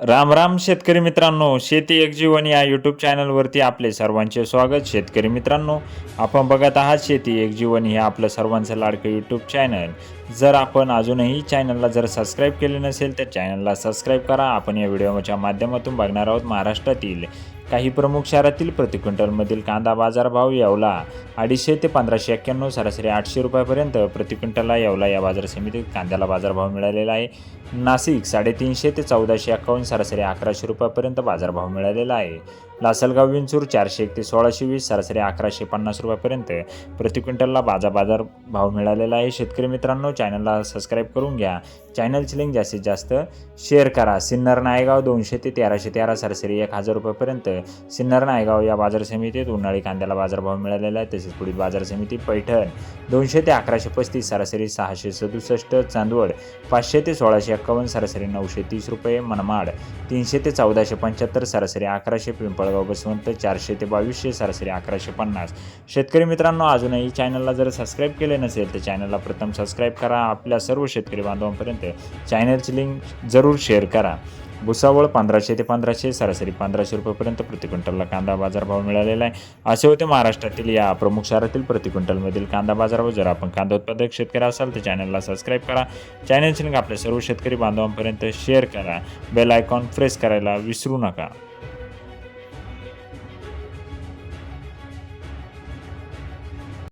राम राम शेतकरी मित्रांनो. शेती एक जीवन या यूट्यूब चॅनलवरती आपले सर्वांचे स्वागत. शेतकरी मित्रांनो आपण बघत आहात शेती एक जीवन हे आपलं सर्वांचं लाडकं यूट्यूब चॅनल जर आपण अजूनही चॅनलला जर सबस्क्राईब केले नसेल तर चॅनलला सबस्क्राईब करा. आपण या व्हिडिओच्या माध्यमातून बघणार आहोत महाराष्ट्रातील काही प्रमुख शहरातील प्रति क्विंटलमधील कांदा बाजारभाव येवला. अडीचशे ते पंधराशे एक्क्याण्णव सरासरी आठशे रुपयापर्यंत प्रति क्विंटलला येवला. या बाजार समितीत कांद्याला बाजारभाव मिळालेला आहे. नाशिक साडेतीनशे ते चौदाशे एक्कावन्न सरासरी अकराशे रुपयापर्यंत बाजारभाव मिळालेला आहे. लासलगाव विंचूर चारशे एक ते सोळाशे वीस सरासरी अकराशे पन्नास रुपयापर्यंत प्रति क्विंटलला बाजार बाजार भाव मिळालेला आहे. शेतकरी मित्रांनो चॅनलला सबस्क्राईब करून घ्या. चॅनलची लिंक जास्तीत जास्त शेअर करा. सिन्नर नायगाव दोनशे ते तेराशे तेरा सरासरी एक हजार रुपयापर्यंत सिन्नर नायगाव या बाजार समितीत उन्हाळी कांद्याला बाजारभाव मिळालेला आहे. तसेच पुढील बाजार समिती पैठण दोनशे ते अकराशे पस्तीस सरासरी सहाशे सदुसष्ट चांदवड पाचशे ते सोळाशे एक्कावन्न सरासरी नऊशे तीस रुपये मनमाड तीनशे ते चौदाशे पंच्याहत्तर सरासरी अकराशे पिंपळगाव बसवंत चारशे ते बावीसशे सरासरी अकराशे पन्नास. शेतकरी मित्रांनो अजूनही चॅनलला जर सबस्क्राईब केले नसेल तर चॅनलला प्रथम सबस्क्राईब करा. आपल्या सर्व शेतकरी बांधवांपर्यंत चॅनलची लिंक जरूर शेअर करा. भुसावळ पंधराशे ते पंधराशे सरासरी पंधराशे रुपयेपर्यंत प्रति क्विंटलला कांदा बाजारभाव मिळालेला आहे. असे होते महाराष्ट्रातील या प्रमुख शहरातील प्रति क्विंटलमधील कांदा बाजारभाव. जर आपण कांदा उत्पादक शेतकरी असाल तर चॅनलला सबस्क्राईब करा. चॅनलची लिंक आपल्या सर्व शेतकरी बांधवांपर्यंत शेअर करा. बेल आयकॉन प्रेस करायला विसरू नका.